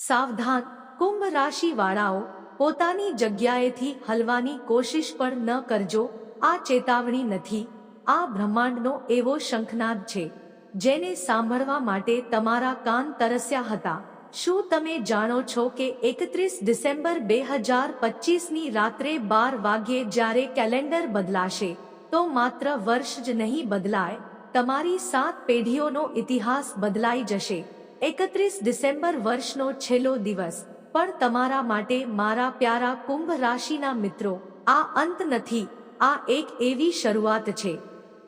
સાવધાન. કુંભ રાશિવાળાઓ પોતાની જગ્યાએથી હલવાની કોશિશ પણ ન કરજો. આ ચેતવણી નથી. આ બ્રહ્માંડનો એવો શંખનાદ છે, જેને સાંભળવા માટે તમારા કાન તરસ્યા હતા. શું તમે જાણો છો કે એકત્રીસ ડિસેમ્બર બે હજાર પચીસની રાત્રે બાર વાગ્યે જ્યારે કેલેન્ડર બદલાશે, તો માત્ર વર્ષ જ નહીં બદલાય, તમારી સાત પેઢીઓનો ઇતિહાસ બદલાઈ જશે. એકત્રીસ ડિસેમ્બર વર્ષનો છેલ્લો દિવસ. પણ તમારા માટે મારા પ્યારા કુંભ રાશિના મિત્રો, આ અંત નથી, આ એક એવી શરૂઆત છે.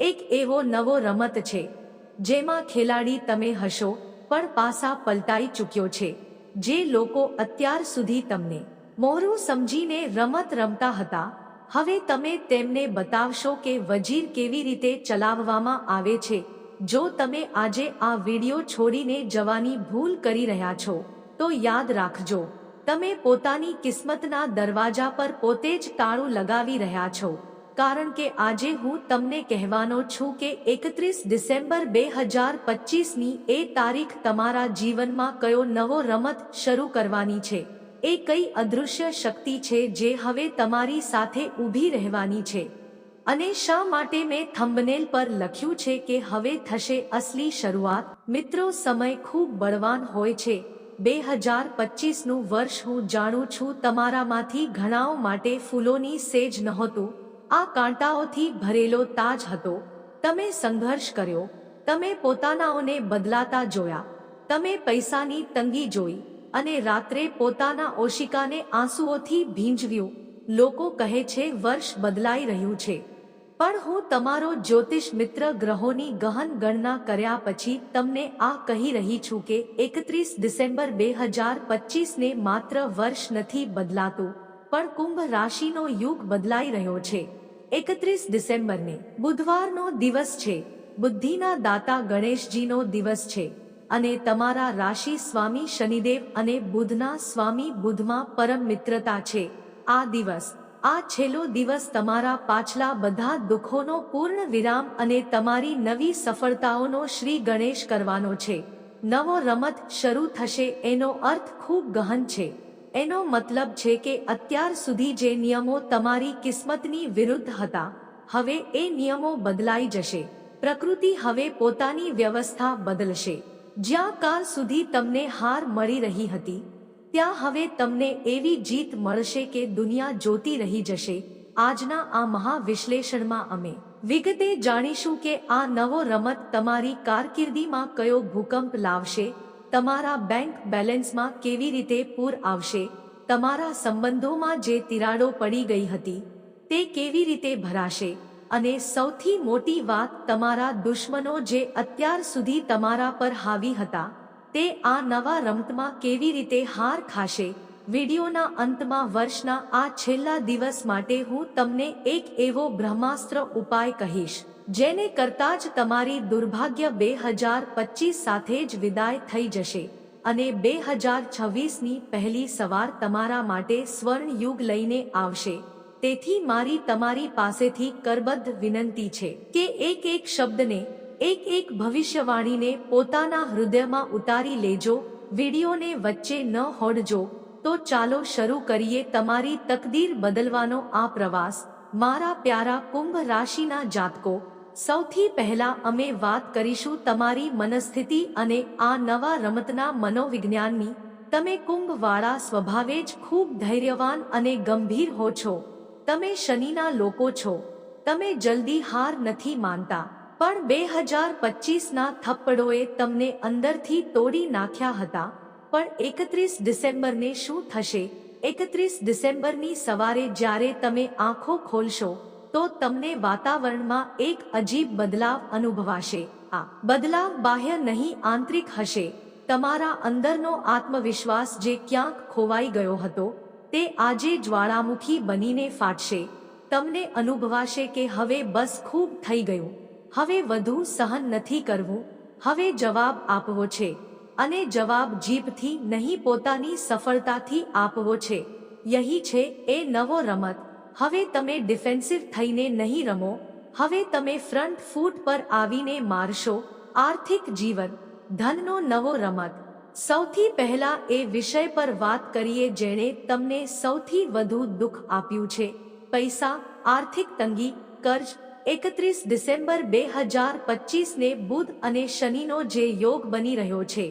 એક એવો નવો રમત છે. જેમાં ખેલાડી તમે હશો, પણ પાસા પલટાઈ ચૂક્યો છે. જે લોકો અત્યાર સુધી તમને મોરું સમજીને રમત રમતા હતા, હવે તમે તેમને બતાવશો કે વજીર કેવી રીતે ચલાવવામાં આવે છે. જો તમે આજે આ વિડિયો છોડીને જવાની ભૂલ કરી રહ્યા છો, તો યાદ રાખજો, તમે પોતાની કિસ્મતના દરવાજા પર પોતે જ તાળું લગાવી રહ્યા છો. કારણ કે આજે હું તમને કહેવાનો છું કે એકત્રીસ ડિસેમ્બર બે હજાર પચીસની એ તારીખ તમારા જીવનમાં કયો નવો રમત શરૂ કરવાની છે. એ કઈ અદૃશ્ય શક્તિ છે જે હવે તમારી સાથે ઊભી રહેવાની છે. અને શા માટે મેં થંબનેલ પર લખ્યું છે કે હવે થશે અસલી શરૂઆત? મિત્રો, સમય ખૂબ બળવાન હોય છે. બે હજાર પચીસનું વર્ષ હું જાણું છું તમારામાંથી ઘણાઓ માટે ફૂલોની સેજ નહોતું. આ કાંટાઓથી ભરેલો તાજ હતો. તમે સંઘર્ષ કર્યો. તમે પોતાનાઓને બદલાતા જોયા. તમે પૈસાની તંગી જોઈ અને રાત્રે પોતાના ઓશિકાને આંસુઓથી ભીંજવ્યું. લોકો કહે છે, વર્ષ બદલાઈ રહ્યું છે. પણ હું તમારો જ્યોતિષ મિત્ર ગ્રહોની ગહન ગણના કર્યા પછી તમને આ કહી રહી છું કે એકત્રીસ ડિસેમ્બર બે હજાર પચીસને માત્ર વર્ષ નથી બદલાતું, પણ કુંભ રાશિનો યુગ બદલાઈ રહ્યો છે. એકત્રીસ ડિસેમ્બરને બુધવારનો દિવસ છે. બુદ્ધિના દાતા ગણેશજીનો દિવસ છે. અને તમારા રાશિ સ્વામી શનિદેવ અને બુધના સ્વામી બુધમાં પરમ મિત્રતા છે. આ દિવસ આ છેલ્લો દિવસ તમારા પાછલા બધા દુઃખોનો પૂર્ણ વિરામ અને તમારી નવી સફળતાઓનો શ્રી ગણેશ કરવાનો છે. નવો રમત શરૂ થશે, એનો અર્થ ખૂબ ગહન છે. એનો મતલબ છે કે અત્યાર સુધી જે નિયમો તમારી કિસ્મતની વિરુદ્ધ હતા, હવે એ નિયમો બદલાઈ જશે. પ્રકૃતિ હવે પોતાની વ્યવસ્થા બદલશે. જ્યાં કાલ સુધી તમને હાર મળી રહી હતી ત્યાં હવે તમને એવી જીત મળશે કે દુનિયા જોતી રહી જશે. આજના આ મહાવિશ્લેષણમાં અમે વિગતે જાણીશું કે આ નવો રમત તમારી કારકિર્દીમાં કયો ભૂકંપ લાવશે, તમારા બેંક બેલેન્સમાં કેવી રીતે પૂર આવશે, તમારા સંબંધોમાં જે તિરાડો પડી ગઈ હતી, તે કેવી રીતે ભરાશે અને સૌથી મોટી વાત તમારા દુશ્મનો જે અત્યાર સુધી તમારા પર હાવી હતા તે આ નવા રમતમાં કેવી રીતે હાર ખાશે? વિડીયોના અંતમાં વર્ષના આ છેલ્લા દિવસ માટે હું તમને એક એવો બ્રહ્માસ્ત્ર ઉપાય કહીશ, જેને કરતા જ તમારી દુર્ભાગ્ય બે હજાર પચીસ સાથે જ વિદાય થઈ જશે અને બે હજાર છવ્વીસની પહેલી સવાર તમારા માટે સ્વર્ણ યુગ લઈને આવશે. તેથી મારી તમારી પાસેથી કરબદ્ધ વિનંતી છે કે એક એક શબ્દને એક એક ભવિષ્યવાણીને પોતાના હૃદયમાં ઉતારી લેજો, વિડીયોને વચ્ચે ન હોડજો તો ચાલો શરૂ કરીએ તમારી તકદીર બદલવાનો આ પ્રવાસ. મારા પ્યારા કુંભ રાશિના જાતકો, સૌથી પહેલા અમે વાત કરીશું તમારી મનસ્થિતિ અને આ નવા રમતના મનોવિજ્ઞાનની. તમે કુંભવાળા સ્વભાવે જ ખૂબ ધૈર્યવાન અને ગંભીર હો છો. તમે શનિના લોકો છો. તમે જલ્દી હાર નથી માનતા. પણ બે હજાર પચીસના થપ્પડોએ તમને અંદરથી તોડી નાખ્યા હતા. પણ એકત્રીસ ડિસેમ્બરને શું થશે? એકત્રીસ ડિસેમ્બરની સવારે જ્યારે તમે આંખો ખોલશો, તો તમને વાતાવરણમાં એક અજીબ બદલાવ અનુભવાશે. આ બદલાવ બાહ્ય નહીં, આંતરિક હશે. તમારા અંદરનો આત્મવિશ્વાસ જે ક્યાંક ખોવાઈ ગયો હતો, તે આજે જ્વાળામુખી બનીને ફાટશે. તમને અનુભવાશે કે હવે બસ ખૂબ થઈ ગયું. હવે વધુ સહન નથી કરવું. હવે જવાબ આપવો છે. અને જવાબ જીભથી નહીં, પોતાની સફળતાથી આપવો છે. યહી છે, એ નવો રમત. હવે તમે ડિફેન્સિવ થઈને નહીં રમો. હવે તમે ફ્રન્ટ ફૂટ પર આવીને મારશો. આર્થિક જીવન, ધનનો નવો રમત. સૌથી પહેલા એ વિષય પર વાત કરીએ જેણે તમને સૌથી વધુ દુઃખ આપ્યું છે. પૈસા, આર્થિક તંગી, કર્જ એકત્રીસ ડિસેમ્બર બે હજાર પચીસને બુધ અને શનિનો જે યોગ બની રહ્યો છે,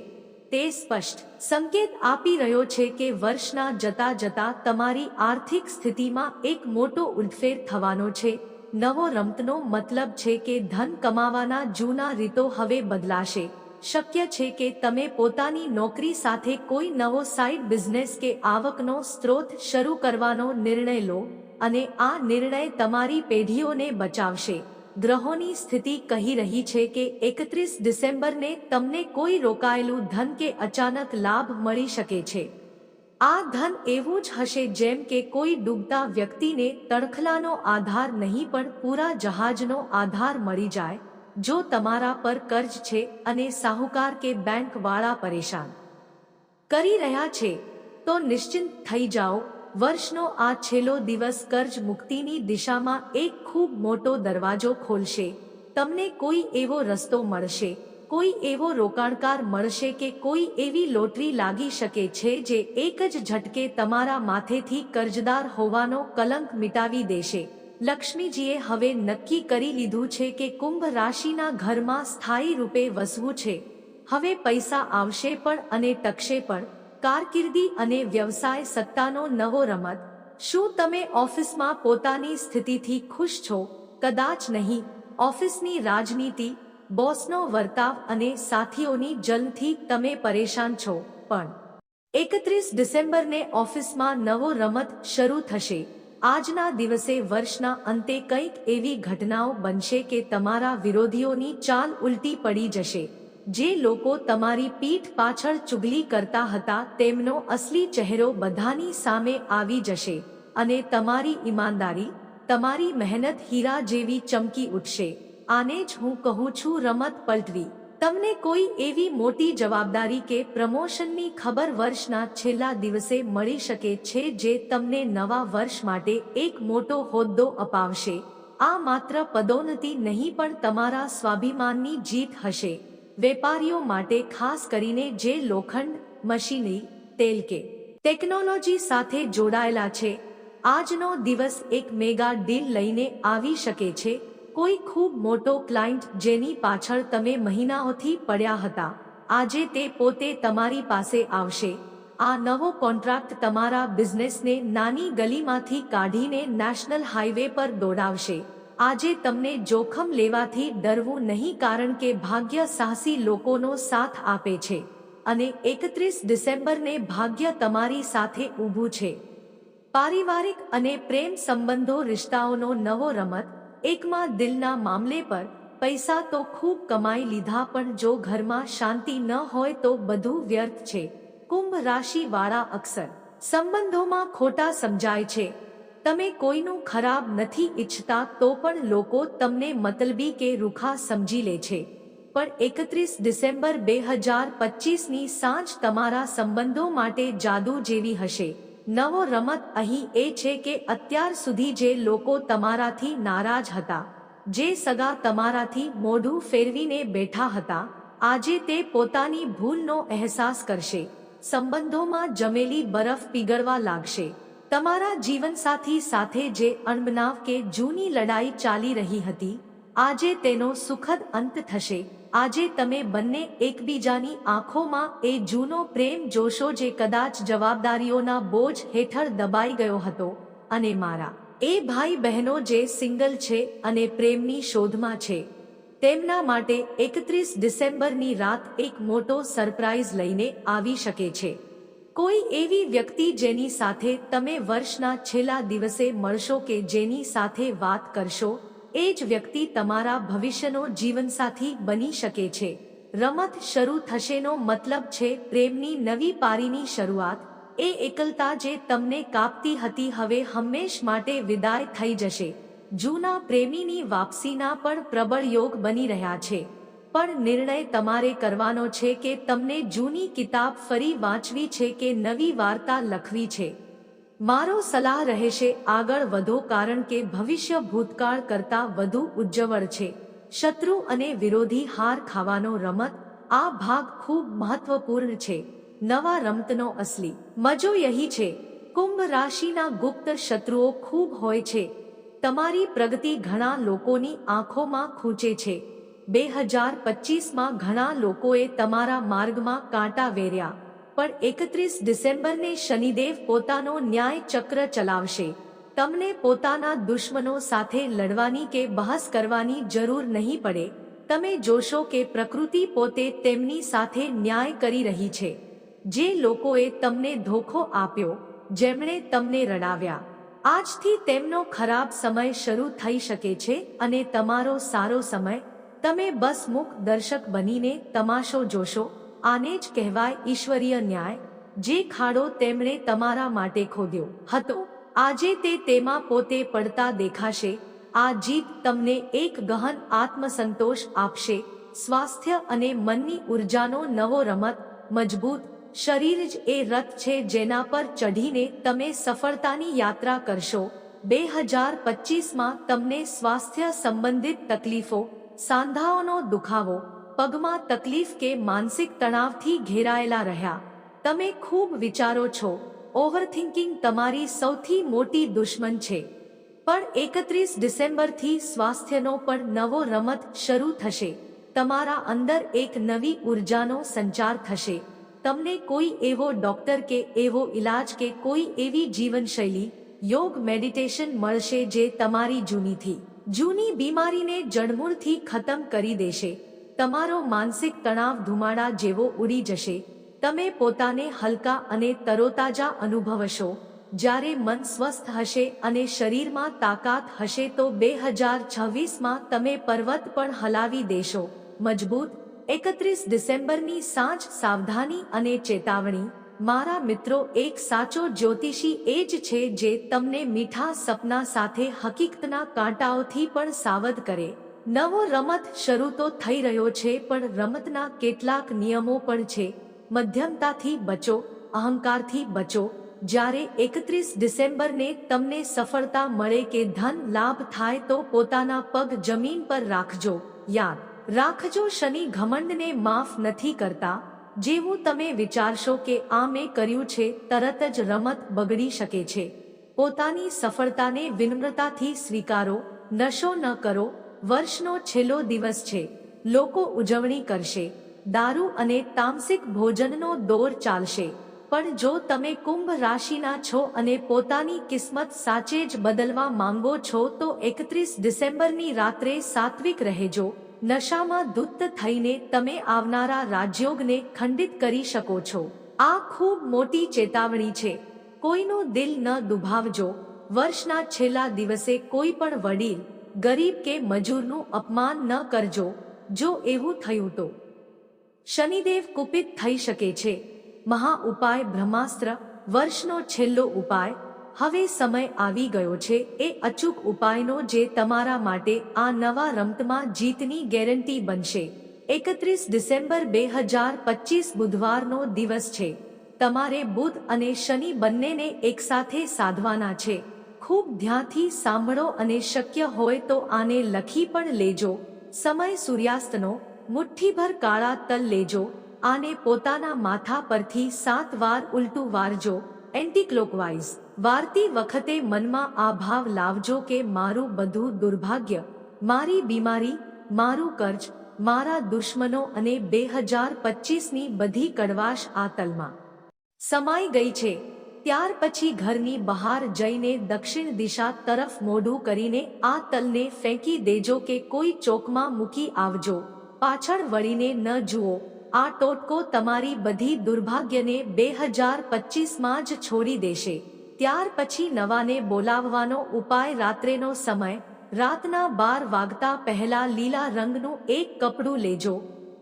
તે સ્પષ્ટ સંકેત આપી રહ્યો છે કે વર્ષના જતા જતા તમારી આર્થિક સ્થિતિમાં એક મોટો ઉલટફેર થવાનો છે. નવો રમતનો મતલબ છે કે ધન કમાવાના જૂના રીતો હવે બદલાશે. શક્ય છે કે તમે પોતાની નોકરી સાથે કોઈ નવો સાઇડ બિઝનેસ કે આવકનો સ્ત્રોત શરૂ કરવાનો નિર્ણય લો. અને આ નિર્ણય તમારી પેઢીઓને બચાવશે. ગ્રહોની સ્થિતિ કહી રહી છે કે એકત્રીસ ડિસેમ્બરને તમને કોઈ રોકાયેલું ધન કે અચાનક લાભ મળી શકે છે. આ ધન એવું જ હશે જેમ કે કોઈ ડૂબતા વ્યક્તિને તડખલાનો આધાર નહીં પણ પૂરા જહાજનો આધાર મળી જાય, જો તમારા પર કર્જ છે અને સાહુકાર કે બેંકવાળા પરેશાન. કરી રહ્યા છે, તો નિશ્ચિંત થઈ જાઓ વર્ષનો આ છેલ્લો દિવસ કર્જ મુક્તિની દિશામાં એક ખૂબ મોટો દરવાજો ખોલશે. તમને કોઈ એવો રસ્તો મળશે, કોઈ એવો રોકાણકાર મળશે કે કોઈ એવી લોટરી લાગી શકે છે જે એક જ ઝટકે તમારા માથેથી કર્જદાર હોવાનો કલંક મિટાવી દેશે. લક્ષ્મીજીએ હવે નક્કી કરી લીધું છે કે કુંભ રાશિના ઘરમાં સ્થાયી રૂપે વસવું છે. હવે પૈસા આવશે પણ અને ટકશે પણ. કારકિર્દી અને વ્યવસાય સત્તાનો નવો રમત, શું તમે ઓફિસમાં પોતાની સ્થિતિથી ખુશ છો? કદાચ નહીં, ઓફિસની રાજનીતિ, બોસનો વર્તાવ અને સાથીઓની જલનથી તમે પરેશાન છો, પણ એકત્રીસ ડિસેમ્બરને ઓફિસમાં નવો રમત શરૂ થશે. આજના દિવસે વર્ષના અંતે કંઈક એવી ઘટનાઓ બનશે કે તમારા વિરોધીઓની ચાલ ઉલટી પડી જશે. જે લોકો તમારી પીઠ પાછળ ચુગલી કરતા હતા, તેમનો અસલી ચહેરો બધાની સામે આવી જશે અને તમારી ઈમાનદારી, તમારી મહેનત હીરા જેવી ચમકી ઉઠશે. આને જ હું કહું છું, રમત પલટવી. તમને કોઈ એવી મોટી જવાબદારી કે પ્રમોશનની ખબર વર્ષના છેલ્લા દિવસે મળી શકે છે જે તમને નવા વર્ષ માટે એક મોટો હોદ્દો અપાવશે. આ માત્ર પદોન્નતિ નહીં પણ તમારા સ્વાભિમાનની જીત હશે. વેપારીઓ માટે ખાસ કરીને જે લોખંડ મશીનરી તેલ કે ટેકનોલોજી સાથે જોડાયેલા છે, આજનો દિવસ એક મેગા ડીલ લઈને આવી શકે છે, કોઈ ખૂબ મોટો ક્લાયન્ટ જેની પાછળ તમે મહિનાઓથી પડ્યા હતા, આજે તે પોતે તમારી પાસે આવશે, આ નવો કોન્ટ્રાક્ટ તમારા બિઝનેસને નાની ગલીમાંથી કાઢીને નેશનલ હાઈવે પર દોડાવશે. આજે તમને જોખમ લેવાથી ડરવું નહીં કારણ કે ભાગ્ય સાહસી લોકોનો સાથ આપે છે અને એકત્રીસ ડિસેમ્બરને ભાગ્ય તમારી સાથે ઊભું છે. પારિવારિક અને પ્રેમ સંબંધો રિશ્તાઓનો નવો રમત, એકમાં દિલના મામલે પર પૈસા તો ખૂબ કમાઈ લીધા પણ જો ઘરમાં શાંતિ ન હોય તો બધું વ્યર્થ છે. કુંભ રાશિવાળા અક્ષર, સંબંધોમાં ખોટા સમજાય છે. તમે કોઈનું ખરાબ નથી ઈચ્છતા તો પણ લોકો તમને મતલબી કે રૂખા સમજી લે છે. પણ એકત્રીસ ડિસેમ્બર બે હજાર પચીસની સાંજ તમારા સંબંધો માટે જાદુ જેવી હશે. નવો રમત અહીં એ છે કે અત્યાર સુધી જે લોકો તમારાથી નારાજ હતા, જે સગા તમારાથી મોઢું ફેરવીને બેઠા હતા, આજે તે પોતાની ભૂલનો અહેસાસ કરશે. સંબંધોમાં જમેલી બરફ પીગળવા લાગશે. તમારા જીવનસાથી સાથે જે અણબનાવ કે જૂની લડાઈ ચાલી રહી હતી, આજે તેનો સુખદ અંત થશે. આજે તમે બંને એકબીજાની આંખોમાં એ જૂનો પ્રેમ જોશો જે કદાચ જવાબદારીઓના બોજ હેઠળ દબાઈ ગયો હતો અને મારા એ ભાઈ બહેનો જે સિંગલ છે અને પ્રેમની શોધમાં છે, તેમના માટે એકત્રીસ ડિસેમ્બરની રાત એક મોટો સરપ્રાઇઝ લઈને આવી શકે છે. કોઈ એવી વ્યક્તિ જેની સાથે તમે વર્ષના છેલ્લા દિવસે મળશો કે જેની સાથે વાત કરશો, એ જ વ્યક્તિ તમારા ભવિષ્યનો જીવનસાથી બની શકે છે. રમત શરૂ થશેનો મતલબ છે પ્રેમની નવી પારીની શરૂઆત, એ એકલતા જે તમને કાપતી હતી હવે હંમેશ માટે વિદાય થઈ જશે. જૂના પ્રેમીની વાપસીના પણ પ્રબળ યોગ બની રહ્યા છે. પણ નિર્ણય તમારે કરવાનો છે કે તમને જૂની કિતાબ ફરી વાંચવી છે કે નવી વાર્તા લખવી છે. મારો સલાહ રહેશે આગળ વધો કારણ કે ભવિષ્ય ભૂતકાળ કરતાં વધુ ઉજ્જવળ છે. શત્રુ અને વિરોધી હાર ખાવાનો રમત, આ ભાગ ખૂબ મહત્વપૂર્ણ છે. નવા રમતનો અસલી મજો યહી છે. કુંભ રાશિના ગુપ્ત શત્રુઓ ખૂબ હોય છે. તમારી પ્રગતિ ઘણા લોકોની આંખોમાં ખૂંચે છે. બે હજાર પચીસમાં ઘણા લોકોએ તમારા માર્ગમાં કાંટા વેર્યા, પણ એકત્રીસ ડિસેમ્બરને શનિદેવ પોતાનો ન્યાય ચક્ર ચલાવશે. તમને પોતાના દુશ્મનો સાથે લડવાની કે બહસ કરવાની જરૂર નહીં પડે. તમે જોશો કે પ્રકૃતિ પોતે તેમની સાથે ન્યાય કરી રહી છે. જે લોકોએ તમને ધોખો આપ્યો, જેમણે તમને રડાવ્યા. આજથી તેમનો ખરાબ સમય શરૂ થઈ શકે છે અને તમારો સારો સમય તમે બસ મુખ દર્શક બનીને તમાશો જોશો. આને જ કહેવાય ઈશ્વરીય ન્યાય. જે ખાડો તેમણે તમારા માટે ખોદ્યો હતો. આજે તે તેમાં પોતે પડતા દેખાશે. આ જીત તમને એક ગહન આત્મસંતોષ આપશે. સ્વાસ્થ્ય અને મનની ઉર્જાનો નવો રમત, મજબૂત શરીર જ એ રથ છે જેના પર ચઢીને તમે સફળતાની યાત્રા કરશો. બે હજાર પચીસમાં તમને સ્વાસ્થ્ય સંબંધિત તકલીફો સાંધાઓનો દુખાવો, પગમાં તકલીફ કે માનસિક તણાવથી ઘેરાયેલા રહ્યા. તમે ખૂબ વિચારો છો, ઓવરથિંકિંગ તમારી સૌથી મોટી દુશ્મન છે. પણ એકત્રીસ ડિસેમ્બરથી સ્વાસ્થ્યનો પણ નવો રમત શરૂ થશે. તમારા અંદર એક નવી ઉર્જાનો સંચાર થશે. તમને કોઈ એવો ડોક્ટર કે એવો ઇલાજ કે કોઈ એવી જીવનશૈલી, યોગ મેડિટેશન મળશે જે તમારી જૂનીથી. જૂની બીમારીને જડમૂળથી ખતમ કરી દેશે. તમારો માનસિક તણાવ ધુમાડા જેવો ઉડી જશે. તમે પોતાને હલકા અને તરોતાજા અનુભવશો. જ્યારે મન સ્વસ્થ હશે અને શરીરમાં તાકાત હશે તો બે હજાર છવ્વીસમાં તમે પર્વત પણ હલાવી દેશો. મજબૂત, એકત્રીસ ડિસેમ્બરની સાંજ સાવધાની અને ચેતાવણી. મારા મિત્રો, એક સાચો જ્યોતિષી એ જ છે જે તમને મીઠા સપના સાથે હકીકતના કાંટાઓથી પણ સાવધ કરે. નવો રમત શરૂ તો થઈ રહ્યો છે, પણ રમતના કેટલાક નિયમો પણ છે. મધ્યમતાથી બચો, અહંકારથી બચો. જ્યારે એકત્રીસ ડિસેમ્બરને તમને સફળતા મળે કે ધન લાભ થાય તો પોતાના પગ જમીન પર રાખજો. યાદ રાખજો, શનિ ઘમંડને માફ નથી કરતા. જેવું તમે વિચારશો કે આ મેં કર્યું છે, તરત જ રમત બગડી શકે છે. પોતાની સફળતાને વિનમ્રતાથી સ્વીકારો, નશો ન કરો. વર્ષનો છેલ્લો દિવસ છે. લોકો ઉજવણી કરશે. દારૂ અને તામસિક ભોજનનો દોર ચાલશે. પણ જો તમે કુંભ રાશિના છો અને પોતાની કિસ્મત સાચે જ બદલવા માંગો છો, તો એકત્રીસ ડિસેમ્બરની રાત્રે સાત્વિક રહેજો. નશામાં દુત્ત થઈને તમે આવનારા રાજયોગને ખંડિત કરી શકો છો. આ ખૂબ મોટી ચેતાવણી છે. કોઈનું દિલ ન દુભાવજો. વર્ષના છેલ્લા દિવસે કોઈ પણ વડીલ, ગરીબ કે મજૂરનું અપમાન ન કરજો. જો એવું થયું તો. શનિદેવ કુપિત થઈ શકે છે. મહા ઉપાય બ્રહ્માસ્ત્ર, વર્ષનો છેલ્લો ઉપાય હવે સમય આવી ગયો છે, એ અચૂક ઉપાયનો જે તમારા માટે આ નવા રમતમાં જીતની ગેરંટી બનશે. એકત્રીસ ડિસેમ્બર બે હજાર પચીસ બુધવારનો દિવસ છે. તમારે બુધ અને શનિ બંનેને એકસાથે સાધવાના છે. ખૂબ ધ્યાનથી સાંભળો અને શક્ય હોય તો આને લખી પણ લેજો. સમય સૂર્યાસ્તનો મુઠ્ઠીભર કાળા તલ લેજો. આને પોતાના માથા પરથી સાત વાર ઉલટું વારજો. એન્ટીક્લોકવાઇઝ વારતી વખતે મનમાં આ ભાવ લાવજો કે મારું બધું દુર્ભાગ્ય, મારી બીમારી, મારું કર્જ, મારા દુશ્મનો અને બે હજાર પચીસની બધી કડવાશ આ તલમાં સમાઈ ગઈ છે. ત્યાર પછી ઘરની બહાર જઈને દક્ષિણ દિશા તરફ મોઢું કરીને આ તલને ફેંકી દેજો કે કોઈ ચોકમાં મૂકી આવજો. પાછળ વળીને ન જુઓ. આ ટોટકો તમારી બધી દુર્ભાગ્યને બે હજાર પચીસમાં જ છોડી દેશે. ત્યાર પછી નવાને બોલાવવાનો ઉપાય રાત્રેનો સમય, રાતના બાર વાગતા પહેલા લીલા રંગનું એક કપડું લેજો,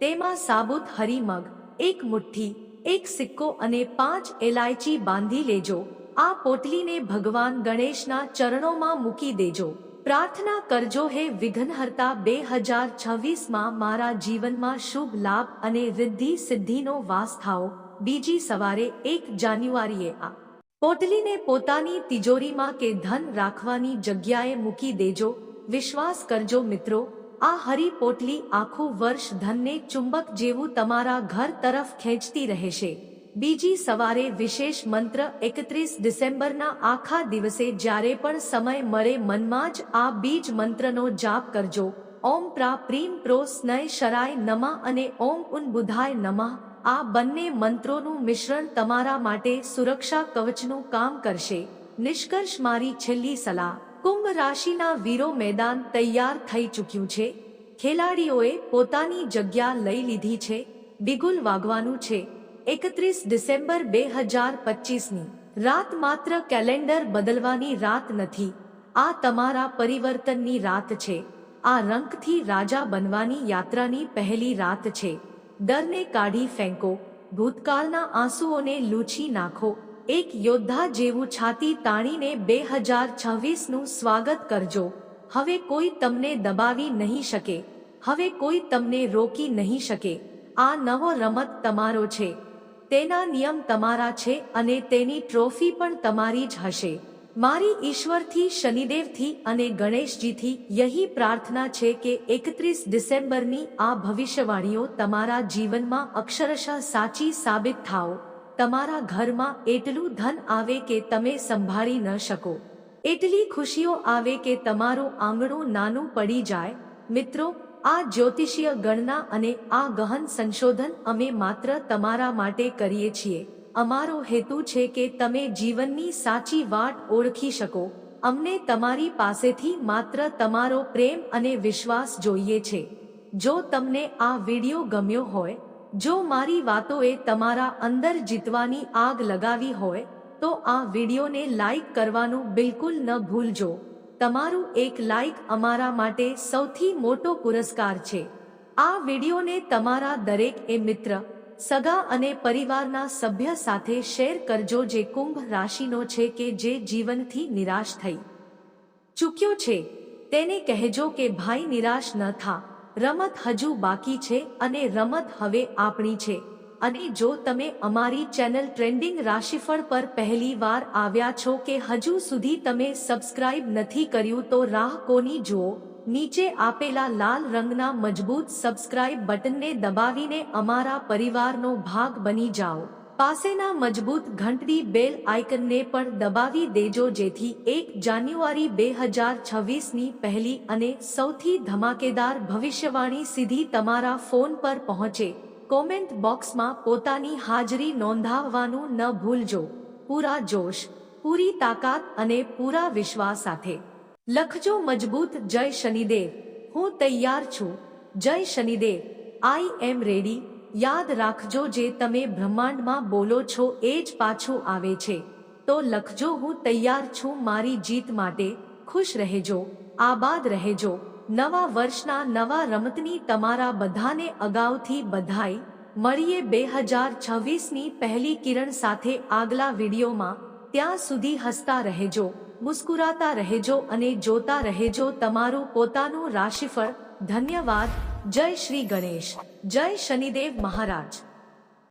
તેમાં સાબુત હરીમગ એક મુઠ્ઠી, એક સિક્કો અને પાંચ એલાયચી બાંધી લેજો. આ પોટલીને ભગવાન ગણેશના ચરણોમાં મૂકી દેજો. પ્રાર્થના કરજો, હે વિઘ્નહર્તા બે હજાર છવ્વીસમાં મારા જીવનમાં શુભ લાભ અને રિદ્ધિ સિદ્ધિનો વાસ થાઓ. બીજી સવારે એક જાન્યુઆરીએ આ પોટલીને પોતાની તિજોરીમાં કે ધન રાખવાની જગ્યાએ મૂકી દેજો, વિશ્વાસ કરજો મિત્રો, આ હરી પોટલી આખું વર્ષ ધનને ચુંબક જેવું તમારા ઘર તરફ ખેંચતી રહેશે. બીજી સવારે વિશેષ મંત્ર એકત્રીસ ડિસેમ્બરના આખા દિવસે જ્યારે પણ સમય મળે મનમાં જ આ બીજ મંત્રનો જાપ કરજો. ઓમ પ્રા પ્રીમ પ્રો સ્નય શરાય નમા અને ઓમ ઉન બુધાય નમઃ. આ બંને મંત્રોનું મિશ્રણ તમારા માટે સુરક્ષા કવચનું કામ કરશે. નિષ્કર્ષ મારી છેલ્લી સલાહ. કુંભ રાશિના વીરો મેદાન તૈયાર થઈ ચૂક્યું છે. ખેલાડીઓએ પોતાની જગ્યા લઈ લીધી છે. બિગુલ વાગવાનું છે. એકત્રીસ ડિસેમ્બર બે હજાર પચીસની. રાત માત્ર કેલેન્ડર બદલવાની રાત નથી. આ તમારા પરિવર્તનની રાત છે. આ રંગથી રાજા બનવાની યાત્રાની પહેલી રાત છે. ડરને કાઢી ફેંકો, ભૂતકાળના આંસુઓને લૂછી નાખો. એક યોદ્ધા જેવું છાતી તાણીને બે હજાર છવ્વીસનું સ્વાગત કરજો. હવે કોઈ તમને દબાવી નહીં શકે. હવે કોઈ તમને રોકી નહીં શકે. આ નવો રમત તમારો છે. તેના નિયમ તમારા છે અને તેની ટ્રોફી પણ તમારી જ હશે. મારી ઈશ્વરથી, શનિદેવથી અને ગણેશજીથી યહી પ્રાર્થના છે કે એકત્રીસ ડિસેમ્બરની આ ભવિષ્યવાણીઓ તમારા જીવનમાં અક્ષરશઃ સાચી સાબિત થાઓ. તમારા ઘરમાં એટલું ધન આવે કે તમે સંભાળી ન શકો. એટલી ખુશીઓ આવે કે તમારું આંગણું નાનું પડી જાય. મિત્રો, આ જ્યોતિષીય ગણના અને આ ગહન સંશોધન અમે માત્ર તમારા માટે કરીએ છીએ. અમારો હેતુ છે કે તમે જીવનની સાચી વાટ ઓળખી શકો. અમને તમારી પાસેથી માત્ર તમારો પ્રેમ અને વિશ્વાસ જોઈએ છે. જો તમને આ વિડિયો ગમ્યો હોય, જો મારી વાતોએ તમારા અંદર જીતવાની આગ લગાવી હોય, તો આ વિડિયોને લાઈક કરવાનું બિલકુલ ન ભૂલજો. તમારું એક લાઈક અમારા માટે સૌથી મોટો પુરસ્કાર છે. આ વિડિયોને તમારા દરેક એ મિત્ર સગા અને પરિવારના સભ્ય સાથે શેર કરજો જે કુંભ રાશિનો છે કે જે જીવનથી નિરાશ થઈ ચૂક્યો છે. તેને કહેજો કે ભાઈ નિરાશ ન થા. રમત હજુ બાકી છે અને રમત હવે આપણી છે. અને જો તમે અમારી ચેનલ ટ્રેન્ડિંગ રાશિફળ પર પહેલી વાર આવ્યા છો કે હજુ સુધી તમે સબસ્ક્રાઇબ નથી કર્યું તો રાહ કોની જુઓ? નીચે આપેલા લાલ રંગના મજબૂત સબસ્ક્રાઇબ બટનને દબાવીને અમારા પરિવારનો ભાગ બની જાઓ. પાસેના મજબૂત ઘંટડી બેલ આઇકનને પણ દબાવી દેજો જેથી એક જાન્યુઆરી બે હજાર છવ્વીસની પહેલી અને સૌથી ધમાકેદાર ભવિષ્યવાણી સીધી તમારા ફોન પર પહોંચે. કોમેન્ટ બોક્સમાં પોતાની હાજરી નોંધાવવાનું ન ભૂલજો. પૂરા જોશ, પૂરી તાકાત અને પૂરા વિશ્વાસ સાથે. લખજો મજબૂત જય શનિદેવ. હું તૈયાર છું. જય શનિદેવ. આઈ એમ રેડી. યાદ રાખજો જે તમે બ્રહ્માંડમાં બોલો છો એ જ પાછું આવે છે. તો લખજો હું તૈયાર છું મારી જીત માટે. ખુશ રહેજો. આબાદ રહેજો. નવા વર્ષના નવા રમતની તમારા બધાને અગાઉથી બધાઈ મળીએ બે હજાર છવ્વીસની પહેલી કિરણ સાથે આગલા વિડીયોમાં. ત્યાં સુધી હસતા રહેજો. મુસ્કુરાતા રહેજો અને જોતા રહેજો તમારું પોતાનું રાશિફળ. ધન્યવાદ. જય શ્રી ગણેશ. જય શનિદેવ મહારાજ.